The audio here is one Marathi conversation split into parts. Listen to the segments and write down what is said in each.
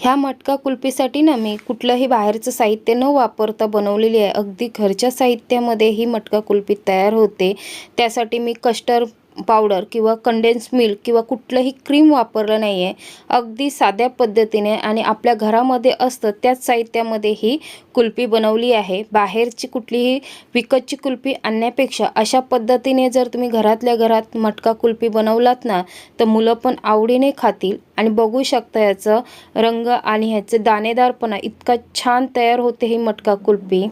ह्या मटका कुल्फीसाठी ना मी कुठलंही बाहेरचं साहित्य न वापरता बनवलेली आहे. अगदी घरच्या साहित्यामध्ये ही मटका कुल्फी तयार होते. त्यासाठी मी कस्टर्ड पावडर किंवा कंडेन्स मिल्क किंवा कुठलंही क्रीम वापरलं नाही आहे अगदी साध्या पद्धतीने आणि आपल्या घरामध्ये असतं त्याच साहित्यामध्ये ही कुल्फी बनवली आहे. बाहेरची कुठलीही विकतची कुल्फी आणण्यापेक्षा अशा पद्धतीने जर तुम्ही घरातल्या घरात मटका कुल्फी बनवलात ना तर मुलं पण आवडीने खातील. आणि बघू शकता याचं रंग आणि ह्याचे दाणेदारपणा इतका छान तयार होते ही मटका कुल्फी.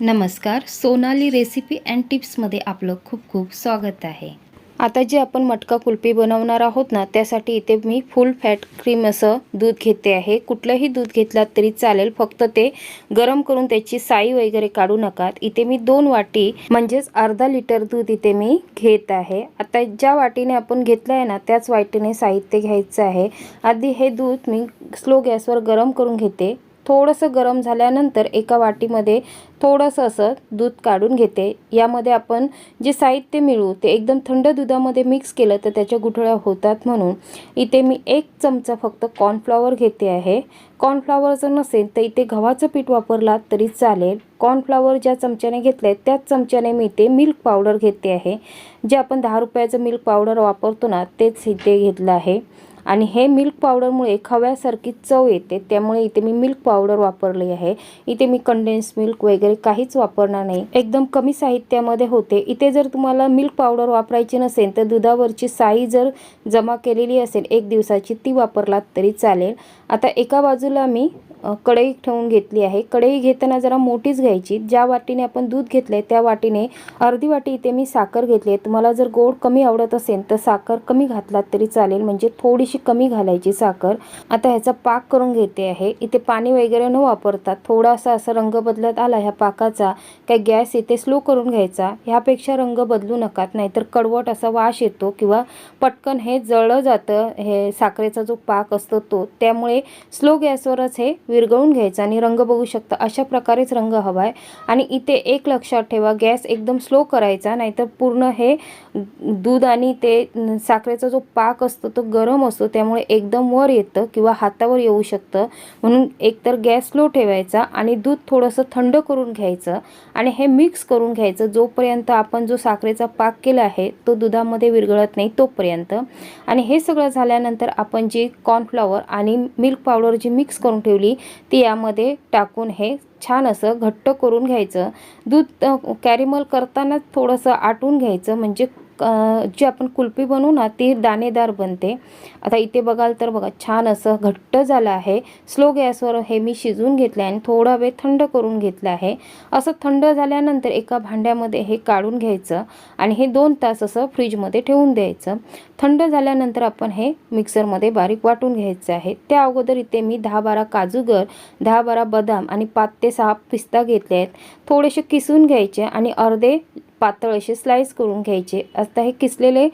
नमस्कार. सोनाली रेसिपी अँड टिप्समध्ये आपलं खूप खूप स्वागत आहे. आता जे आपण मटका कुल्फी बनवणार आहोत ना त्यासाठी इथे मी फुल फॅट क्रीम असं दूध घेते आहे. कुठलंही दूध घेतलात तरी चालेल फक्त ते गरम करून त्याची साई वगैरे काढू नका इथे मी दोन वाटी म्हणजेच अर्धा लिटर दूध इथे मी घेत आहे. आता ज्या वाटीने आपण घेतलं आहे ना त्याच वाटीने साहित्य घ्यायचं आहे. आधी हे दूध मी स्लो गॅसवर गरम करून घेते. थोडंसं गरम झाल्यानंतर एका वाटीमध्ये थोडंसं असं दूध काढून घेते. यामध्ये आपण जे साहित्य मिळवू ते एकदम थंड दुधामध्ये मिक्स केलं तर त्याच्या गुठळ्या होतात म्हणून इथे मी एक चमचा फक्त कॉर्नफ्लॉवर घेते आहे. कॉर्नफ्लॉवर जर नसेल तर इथे गव्हाचं पीठ वापरलात तरी चालेल. कॉर्नफ्लॉवर ज्या चमच्याने घेतलं आहे त्याच चमच्याने मी इथे मिल्क पावडर घेते आहे. जे आपण दहा रुपयाचं मिल्क पावडर वापरतो ना तेच इथे घेतलं आहे. आणि हे मिल्क पावडरमुळे खव्यासारखी चव येते. त्यामुळे इथे मी मिल्क पावडर वापरली आहे. इथे मी कंडेन्स मिल्क वगैरे काहीच वापरणार नाही. एकदम कमी साहित्यामध्ये होते. इथे जर तुम्हाला मिल्क पावडर वापरायची नसेल तर दुधावरची साई जर जमा केलेली असेल एक दिवसाची ती वापरलात तरी चालेल. आता एका बाजूला मी कढई ठेवून घेतली आहे. कढई घेताना जरा मोठीच घ्यायची. ज्या वाटीने आपण दूध घेतलं आहे त्या वाटीने अर्धी वाटी इथे मी साखर घेतली आहे. तुम्हाला जर गोड कमी आवडत असेल तर साखर कमी घातलात तरी चालेल. म्हणजे थोडीशी कमी घालायची साखर. आता ह्याचा पाक करून घेते आहे. इथे पाणी वगैरे न वापरता थोडासा असा रंग बदलत आला ह्या पाकाचा. काय गॅस इथे स्लो करून घ्यायचा. ह्यापेक्षा रंग बदलू नकात. नाहीतर कडवट असा वास येतो किंवा पटकन हे जळलं जातं. हे साखरेचा जो पाक असतो तो. त्यामुळे स्लो गॅसवरच हे विरघळून घ्यायचा आणि रंग बघू शकता. अशा प्रकारेच रंग हवा आहे आणि इथे एक लक्षात ठेवा गॅस एकदम स्लो करायचा नाहीतर पूर्ण हे दूध आणि ते साखरेचा जो पाक असतो तो गरम असतो त्यामुळे एकदम वर येतं किंवा हातावर येऊ शकतं. म्हणून एकतर गॅस स्लो ठेवायचा आणि दूध थोडंसं थंड करून घ्यायचं आणि हे मिक्स करून घ्यायचं. जोपर्यंत आपण जो साखरेचा पाक केला आहे तो दुधामध्ये विरघळत नाही तोपर्यंत. आणि हे सगळं झाल्यानंतर आपण जी कॉर्नफ्लॉवर आणि मिल्क पावडर जी मिक्स करून ठेवली ती यामध्ये टाकून हे छान असं घट्ट करून घ्यायचं. दूध कॅरिमल करतानाच थोडंसं आटून घ्यायचं म्हणजे जी आपण कुल्फी बनवू ना ती दाणेदार बनते. आता इथे बघाल तर बघा छान असं घट्ट झालं आहे. स्लो गॅसवर हे मी शिजवून घेतलं आहे आणि थोडा वेळ थंड करून घेतलं आहे. असं थंड झाल्यानंतर एका भांड्यामध्ये हे काढून घ्यायचं आणि हे दोन तास असं फ्रीजमध्ये ठेवून द्यायचं. थंड झाल्यानंतर आपण हे मिक्सरमध्ये बारीक वाटून घ्यायचं आहे. त्या अगोदर इथे मी दहा बारा काजूगर दहा बारा बदाम आणि पाच ते सहा पिस्ता घेतले आहेत. थोडेसे किसून घ्यायचे आणि अर्धे पातळ असे स्लाईस करून घ्यायचे. आता हे किसलेले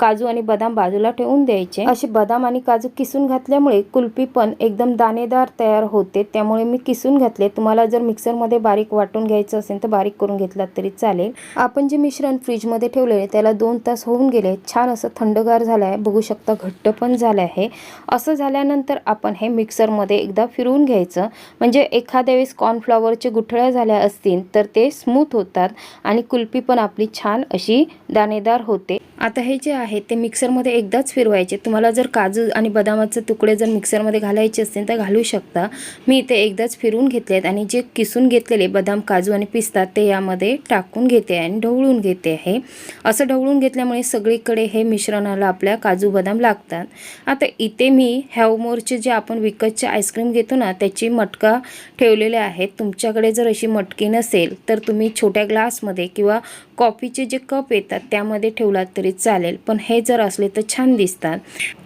काजू आणि बदाम बाजूला ठेवून द्यायचे. असे बदाम आणि काजू किसून घातल्यामुळे कुल्फी पण एकदम दाणेदार तयार होते. त्यामुळे मी किसून घातले. तुम्हाला जर मिक्सरमध्ये बारीक वाटून घ्यायचं असेल तर बारीक करून घेतलात तरी चालेल. आपण जे मिश्रण फ्रीजमध्ये ठेवलेले त्याला दोन तास होऊन गेले. छान असं थंडगार झालं आहे बघू शकता घट्ट पण झालं आहे असं झाल्यानंतर आपण हे मिक्सरमध्ये एकदा फिरवून घ्यायचं. म्हणजे एखाद्या वेळेस कॉर्नफ्लॉवरचे गुठळ्या झाल्या असतील तर ते स्मूथ होतात आणि कुल्फी पण आपली छान अशी दाणेदार होते. आता हे जे आहे ते मिक्सरमध्ये एकदाच फिरवायचे. तुम्हाला जर काजू आणि बदामाचे तुकडे जर मिक्सरमध्ये घालायचे असतील तर घालू शकता. मी इथे एकदाच फिरवून घेतले आहेत आणि जे किसून घेतलेले बदाम काजू आणि पिस्ता ते यामध्ये टाकून घेते आणि ढवळून घेते आहे असं ढवळून घेतल्यामुळे सगळीकडे हे मिश्रणाला आपल्या काजू बदाम लागतात. आता इथे मी हॅवमोरचे जे आपण विकतचे आईस्क्रीम घेतो ना त्याची मटका ठेवलेले आहेत. तुमच्याकडे जर अशी मटकी नसेल तर तुम्ही छोट्या ग्लासमध्ये किंवा कॉफीचे जे कप येतात त्यामध्ये ठेवलात तरी चालेल पण हे जर असले तर छान दिसतात.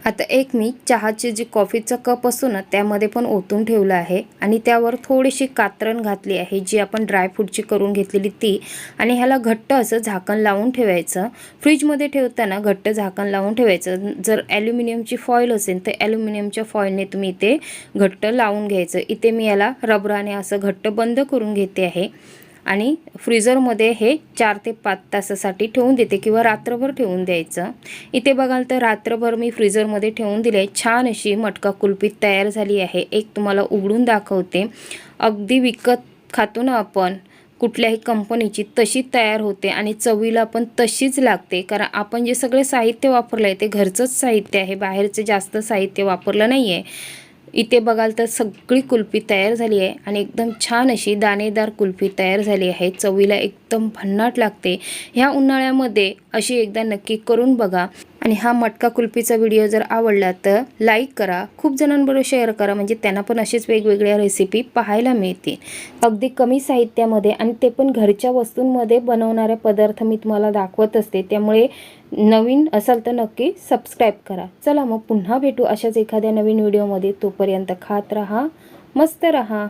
आता एक मी चहाचे जे कॉफीचा कप असतो ना त्यामध्ये पण ओतून ठेवलं आहे आणि त्यावर थोडीशी कात्रण घातली आहे जी आपण ड्रायफ्रूटची करून घेतलेली ती. आणि ह्याला घट्ट असं झाकण लावून ठेवायचं. फ्रीजमध्ये ठेवताना घट्ट झाकण लावून ठेवायचं. जर ॲल्युमिनियमची फॉईल असेल तर ॲल्युमिनियमच्या फॉईलने तुम्ही इथे घट्ट लावून घ्यायचं. इथे मी याला रबराने असं घट्ट बंद करून घेते आहे. आणि फ्रीजरमध्ये हे चार ते पाच तासासाठी ठेवून देते किंवा रात्रभर ठेवून द्यायचं. इथे बघाल तर रात्रभर मी फ्रीजरमध्ये ठेवून दिले. छान अशी मटका कुल्फी तयार झाली आहे. एक तुम्हाला उघडून दाखवते. अगदी विकत खातो ना आपण कुठल्याही कंपनीची तशी तयार होते आणि चवीला पण तशीच लागते. कारण आपण जे सगळे साहित्य वापरलं आहे ते घरचंच साहित्य आहे. बाहेरचे जास्त साहित्य वापरलं नाही आहे इथे बघाल तर सगळी कुल्फी तयार झाली आहे आणि एकदम छान अशी दाणेदार कुल्फी तयार झाली आहे. चवीला एक एकदम भन्नाट लागते. ह्या उन्हाळ्यामध्ये अशी एकदा नक्की करून बघा. आणि हा मटका कुल्फीचा व्हिडिओ जर आवडला तर लाईक करा. खूप जणांबरोबर शेअर करा. म्हणजे त्यांना पण असेच वेगवेगळ्या रेसिपी पाहायला मिळतील. अगदी कमी साहित्यामध्ये आणि ते पण घरच्या वस्तूंमध्ये बनवणारे पदार्थ मी तुम्हाला दाखवत असते. त्यामुळे नवीन असाल तर नक्की सबस्क्राईब करा. चला मग पुन्हा भेटू अशाच एखाद्या नवीन व्हिडिओमध्ये. तोपर्यंत खात राहा मस्त रहा.